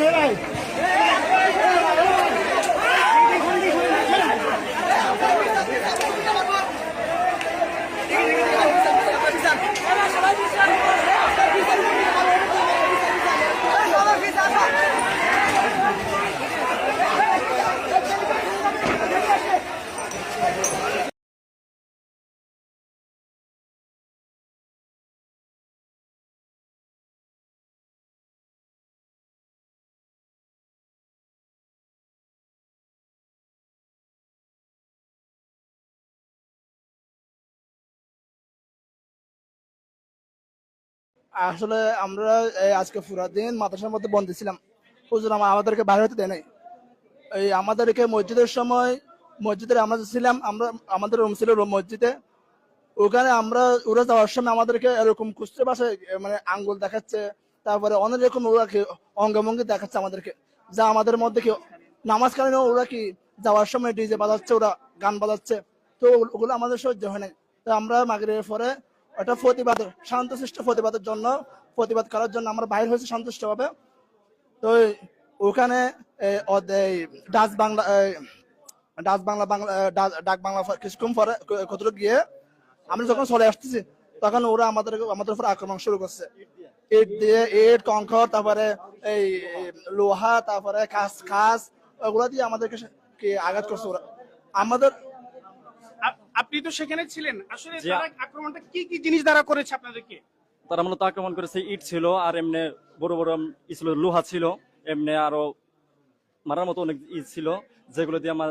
Herói! আসলে আমরা আজকে পুরা দিন মাদ্রাসার মধ্যে বন্দি ছিলাম। হুজুর, আমা- আমাদেরকে বাইরে হতে দেয় নাই। এই আমাদেরকে মসজিদের সময়, মসজিদে আমরা ছিলাম, আমরা, আমাদের রুম ছিল মসজিদে। ওখানে আমরা, ওরা যাওয়ার সময় আমাদেরকে এরকম কুস্তে বাসায় মানে আঙ্গুল দেখাচ্ছে, তারপরে অনেক রকম ওরা কি অঙ্গভঙ্গি দেখাচ্ছে আমাদেরকে। যা আমাদের মধ্যে কি নামাজ কালীন ওরা কি যাওয়ার সময় ডিজে বাজাচ্ছে, ওরা গান বাজাচ্ছে। তো ওগুলো আমাদের সহ্য হয় নাই। তো আমরা মাগরের পরে ওটা প্রতিবাদ, শান্তশিষ্ট প্রতিবাদের জন্য, প্রতিবাদ করার জন্য আমরা বাইরে হয়েছে সন্তুষ্ট হবে তো ওখানে ডাচ বাংলা ডাচ বাংলা বাংলা ডাক বাংলা কিছুক্ষণ পরে কতটুকু গিয়ে আমরা যখন চলে আসতেছি, তখন ওরা আমাদের আমাদের উপর আক্রমণ শুরু করছে। ইট দিয়ে ইট, কঙ্কর, তারপরে এই লোহা, তারপরে কাজ কাজ ওগুলো দিয়ে আমাদেরকে আঘাত করছে ওরা। আমাদের আপনি তো সেখানে ছিলেন আসলে জি। তারা আক্রমণটা কি কি জিনিস দ্বারা করেছে আপনাদেরকে তারা মূলত আক্রমণ করেছে ইট ছিল আর এমনি বড় বড় ই ছিল লোহা ছিল এমনি আরও মারার মতো অনেক ই ছিল যেগুলো দিয়ে আমার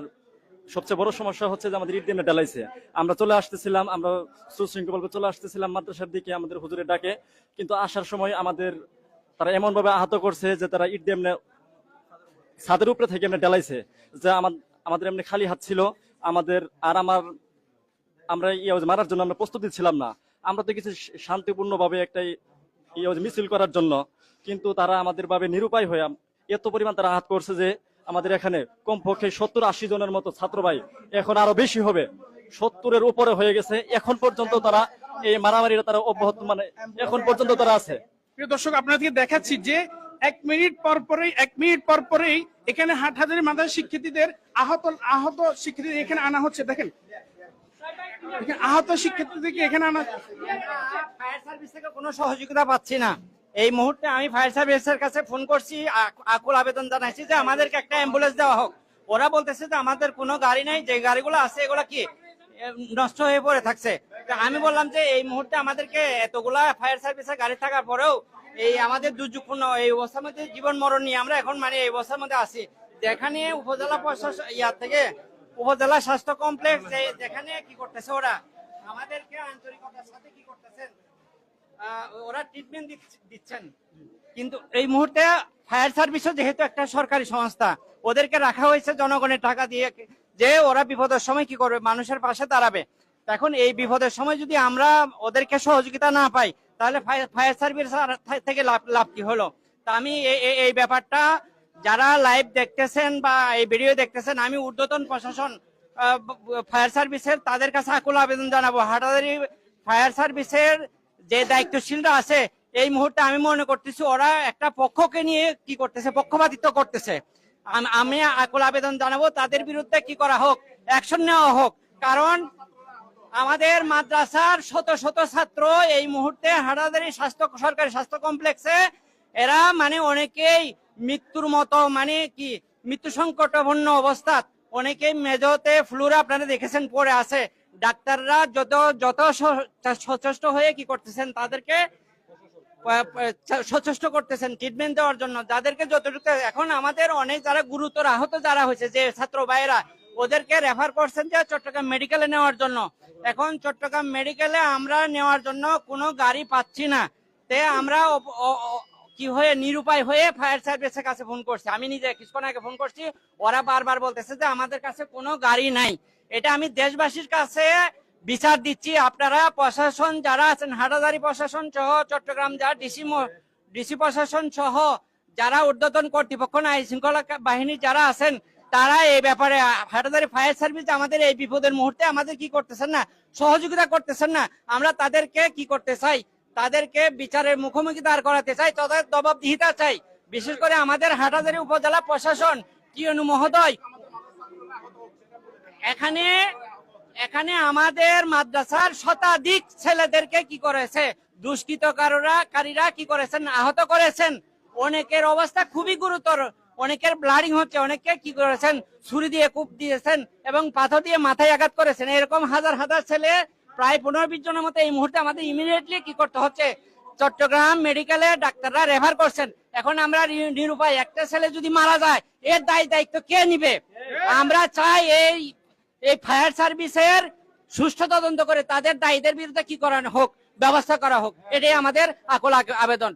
সবচেয়ে বড় সমস্যা হচ্ছে যে আমাদের ইট দিয়ে ডালাইছে আমরা চলে আসতেছিলাম আমরা সুশৃঙ্খলভাবে চলে আসতেছিলাম মাদ্রাসার দিকে আমাদের হুজুরের ডাকে কিন্তু আসার সময় আমাদের তারা এমন ভাবে আহত করছে যে তারা ইট দিয়ে এমনি ছাদের উপরে থেকে এমনি ডালাইছে যে আমার- আমাদের এমনি খালি হাত ছিল আমাদের আর আমার আমরা মারার জন্য আমরা প্রস্তুতি ছিলাম না। আমরা তো কিছু শান্তিপূর্ণ ভাবে একটা মিছিল করার জন্য, কিন্তু তারা আমাদের ভাবে নিরুপায় হয়ে এত পরিমাণ তারা হাত করছে যে আমাদের এখানে কমপক্ষে সত্তর আশি জনের মতো ছাত্র ভাই এখন আরও বেশি হবে। সত্তরের উপরে হয়ে গেছে। এখন পর্যন্ত তারা এই মারামারিটা তারা অব্যাহত মানে এখন পর্যন্ত তারা আছে। প্রিয় দর্শক, আপনাদেরকে দেখাচ্ছি যে এক মিনিট পর পরেই এক মিনিট পর পরেই এখানে হাট হাজারি মাদ্রাসা শিক্ষার্থীদের আহত আহত শিক্ষার্থীদের এখানে আনা হচ্ছে। দেখেন আহত শিক্ষার্থীদেরকে এখানে আনা ফায়ার সার্ভিস থেকে কোনো সহযোগিতা পাচ্ছি না। এই মুহূর্তে আমি ফায়ার সার্ভিসের কাছে ফোন করছি আকুল আবেদন জানাইছি যে আমাদেরকে একটা অ্যাম্বুলেন্স দেওয়া হোক। ওরা বলতেছে যে আমাদের কোনো গাড়ি নাই, যে গাড়িগুলো আছে এগুলো কি নষ্ট হয়ে পড়ে থাকছে। আমি বললাম যে এই মুহূর্তে আমাদেরকে এতগুলা ফায়ার সার্ভিসের গাড়ি থাকার পরেও এই আমাদের দুর্যোগপূর্ণ, এই অবস্থার মধ্যে জীবন মরণ নিয়ে আমরা এখন মানে এই অবস্থার মধ্যে আছি। যেখানে উপজেলা প্রশাসন ইয়ার থেকে উপজেলা স্বাস্থ্য কমপ্লেক্স যেখানে কি করতেছে ওরা? আমাদেরকে আন্তরিকতার সাথে কি করতেছেন? ওরা ট্রিটমেন্ট দিচ্ছেন। কিন্তু এই মুহূর্তে ফায়ার সার্ভিসও যেহেতু একটা সরকারি সংস্থা, ওদেরকে রাখা হয়েছে জনগণের টাকা দিয়ে যে ওরা বিপদের সময় কি করবে, মানুষের পাশে দাঁড়াবে। এখন এই বিপদের সময় যদি আমরা ওদেরকে সহযোগিতা না পাই, তাহলে ফায়ার সার্ভিস থেকে লাভ লাভ কি হলো? তা আমি এই- ব্যাপারটা যারা লাইভ দেখতেছেন বা এই ভিডিও দেখতেছেন, আমি ঊর্ধ্বতন প্রশাসন ফায়ার সার্ভিসের তাদের কাছে আকুল আবেদন জানাব। হাটাদারি ফায়ার সার্ভিসের যে দায়িত্বশীলরা আছে, এই মুহূর্তে আমি মনে করতেছি ওরা একটা পক্ষকে নিয়ে কি করতেছে, পক্ষপাতিত্ব করতেছে। আমি আকুল আবেদন জানাব, তাদের বিরুদ্ধে কি করা হোক অ্যাকশন নেওয়া হোক। কারণ আমাদের মাদ্রাসার শত শত ছাত্র এই মুহূর্তে হাটাদারি স্বাস্থ্য, সরকারি স্বাস্থ্য কমপ্লেক্সে এরা মানে অনেকেই মৃত্যুর মতো মানে কি? মৃত্যু সংকটপূর্ণ অবস্থা অনেকেই মেজতে ফ্লুর আপনারা দেখেছেন পরে আছে। ডাক্তাররা যত যত সচেষ্ট হয়ে কি করতেছেন, তাদেরকে সচেষ্ট করতেছেন ট্রিটমেন্ট দেওয়ার জন্য। যাদেরকে যতটুকু, এখন আমাদের অনেক যারা গুরুতর আহত যারা হয়েছে, যে ছাত্র ভাইয়েরা, ওদেরকে রেফার করছেন যে চট্টগ্রাম মেডিকেলে নেওয়ার জন্য। এখন চট্টগ্রাম মেডিকেলে আমরা নেওয়ার জন্য কোনো গাড়ি পাচ্ছি না। তে আমরা কি হয়ে নিরুপায় হয়ে ফায়ার সার্ভিসের কাছে ফোন করছি? আমি নিজে কিছুক্ষণ আগে ফোন করছি, ওরা বারবার বলতেছে যে আমাদের কাছে কোনো গাড়ি নাই। এটা আমি দেশবাসীর কাছে বিচার দিচ্ছি। আপনারা প্রশাসন যারা আছেন, হাটাদারি প্রশাসন সহ, চট্টগ্রাম যা ডিসি ডিসি প্রশাসন সহ, যারা ঊর্ধ্বতন কর্তৃপক্ষ আইন শৃঙ্খলা বাহিনী যারা আছেন, তারা এই ব্যাপারে হাটাদারি ফায়ার সার্ভিস আমাদের এই বিপদের মুহূর্তে আমাদের কি করতেছেন না, সহযোগিতা করতেছেন না, আমরা তাদেরকে কি করতে চাই? তাদেরকে বিচারের মুখোমুখি দাঁড় করাতে চাই, তাদের জবাবদিহিতা চাই। বিশেষ করে আমাদের হাটাদারি উপজেলা প্রশাসন অনু মহোদয়। এখানে এখানে আমাদের মাদ্রাসার শতাধিক ছেলেদেরকে কি করেছে? দুষ্কৃতকাররা, কারীরা কি করেছেন? আহত করেছেন। অনেকের অবস্থা খুবই গুরুতর। অনেকের ব্লাডিং হচ্ছে অনেকে কি করেছেন? ছুরি দিয়ে কূপ দিয়েছেন এবং পাথর দিয়ে মাথায় আঘাত করেছেন। এরকম হাজার হাজার ছেলে প্রায় পনেরো বিশ জনের মতো এই মুহূর্তে আমাদের ইমিডিয়েটলি কি করতে হচ্ছে? চট্টগ্রাম মেডিকেলে ডাক্তাররা রেফার করছেন। এখন আমরা নিরুপায় একটা ছেলে যদি মারা যায়, এর দায়, দায়িত্ব কে নিবে? আমরা চাই এই এই ফায়ার সার্ভিসের সুষ্ঠু তদন্ত করে তাদের দায়ীদের বিরুদ্ধে কি করানো হোক, ব্যবস্থা করা হোক। এটাই আমাদের আকল আবেদন।